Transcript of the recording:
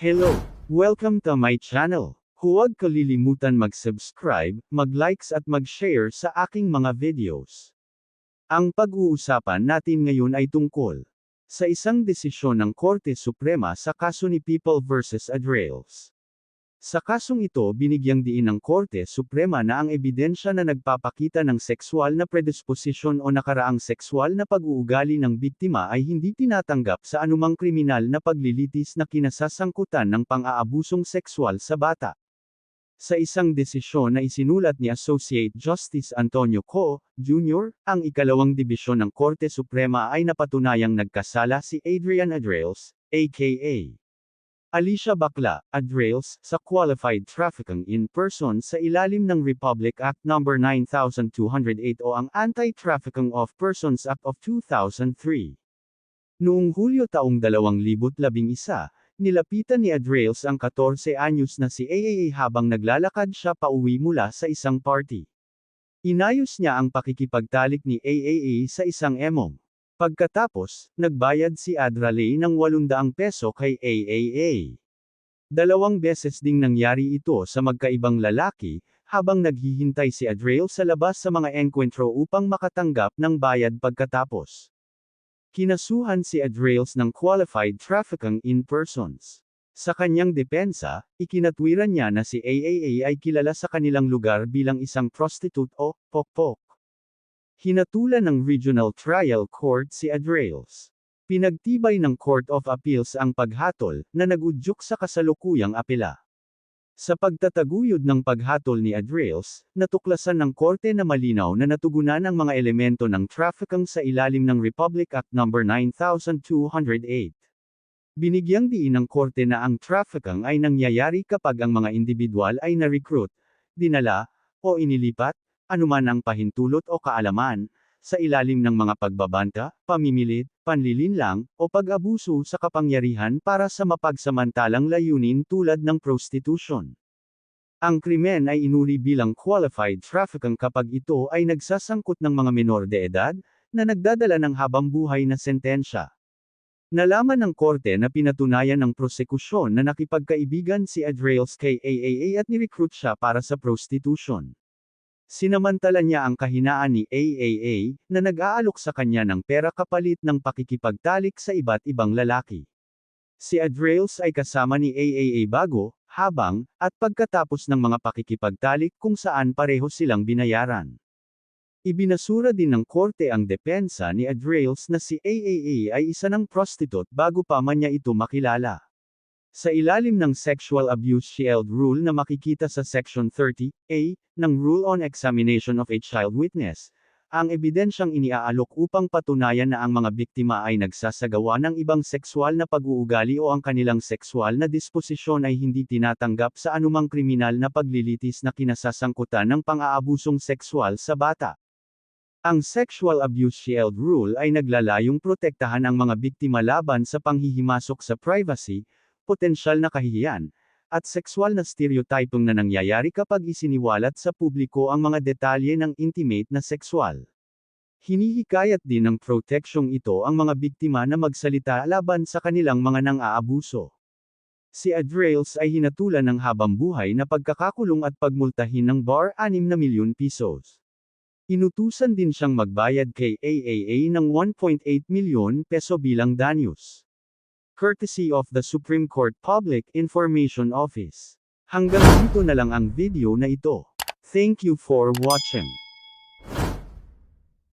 Hello! Welcome to my channel. Huwag kalilimutan mag-subscribe, mag-likes at mag-share sa aking mga videos. Ang pag-uusapan natin ngayon ay tungkol sa isang desisyon ng Korte Suprema sa kaso ni People vs. Adriels. Sa kasong ito binigyang diin ng Korte Suprema na ang ebidensya na nagpapakita ng sexual na predisposisyon o nakaraang sexual na pag-uugali ng biktima ay hindi tinatanggap sa anumang kriminal na paglilitis na kinasasangkutan ng pang-aabusong sexual sa bata. Sa isang desisyon na isinulat ni Associate Justice Antonio Co. Jr., ang ikalawang dibisyon ng Korte Suprema ay napatunayang nagkasala si Adrian Adriels, aka Alicia Bakla, Adriels, sa qualified trafficking in person sa ilalim ng Republic Act No. 9208 o ang Anti-Trafficking of Persons Act of 2003. Noong Hulyo taong 2011, nilapitan ni Adriels ang 14 anyos na si AAA habang naglalakad siya pauwi mula sa isang party. Inayos niya ang pakikipagtalik ni AAA sa isang emong. Pagkatapos, nagbayad si Adralay ng 800 peso kay AAA. Dalawang beses ding nangyari ito sa magkaibang lalaki, habang naghihintay si Adriel sa labas sa mga enkwentro upang makatanggap ng bayad pagkatapos. Kinasuhan si Adriels ng qualified trafficking in persons. Sa kanyang depensa, ikinatwiran niya na si AAA ay kilala sa kanilang lugar bilang isang prostitute o pokpok. Hinatulan ng Regional Trial Court si Adriels. Pinagtibay ng Court of Appeals ang paghatol, na nagudyok sa kasalukuyang apela. Sa pagtataguyod ng paghatol ni Adriels, natuklasan ng korte na malinaw na natugunan ang mga elemento ng trafficking sa ilalim ng Republic Act No. 9208. Binigyang diin ng korte na ang trafficking ay nangyayari kapag ang mga individual ay na-recruit, dinala, o inilipat, anuman ang pahintulot o kaalaman, sa ilalim ng mga pagbabanta, pamimilit, panlilinlang, o pag-abuso sa kapangyarihan para sa mapagsamantalang layunin tulad ng prostitution. Ang krimen ay inuri bilang qualified trafficking kapag ito ay nagsasangkot ng mga menor de edad, na nagdadala ng habang buhay na sentensya. Nalaman ng korte na pinatunayan ng prosekusyon na nakipagkaibigan si Adriels kay AAA at nirecruit siya para sa prostitution. Sinamantala niya ang kahinaan ni AAA, na nag-aalok sa kanya ng pera kapalit ng pakikipagtalik sa iba't ibang lalaki. Si Adriels ay kasama ni AAA bago, habang, at pagkatapos ng mga pakikipagtalik kung saan pareho silang binayaran. Ibinasura din ng korte ang depensa ni Adriels na si AAA ay isa ng prostitute bago pa man niya ito makilala. Sa ilalim ng Sexual Abuse Shield Rule na makikita sa Section 30A ng Rule on Examination of a Child Witness, ang ebidensyang iniaalok upang patunayan na ang mga biktima ay nagsasagawa ng ibang sexual na pag-uugali o ang kanilang sexual na disposisyon ay hindi tinatanggap sa anumang kriminal na paglilitis na kinasasangkutan ng pang-aabusong sexual sa bata. Ang Sexual Abuse Shield Rule ay naglalayong protektahan ang mga biktima laban sa panghihimasok sa privacy, potensyal na kahihiyan, at sexual na stereotypong na nangyayari kapag isiniwalat sa publiko ang mga detalye ng intimate na sexual. Hinihikayat din ng proteksyong ito ang mga biktima na magsalita laban sa kanilang mga nang-aabuso. Si Adriels ay hinatulan ng habang buhay na pagkakakulong at pagmultahin ng bar 6 na milyon pesos. Inutusan din siyang magbayad kay AAA ng 1.8 milyon peso bilang danyos courtesy of the Supreme Court Public Information Office. Hanggang dito na lang ang video na ito. Thank you for watching.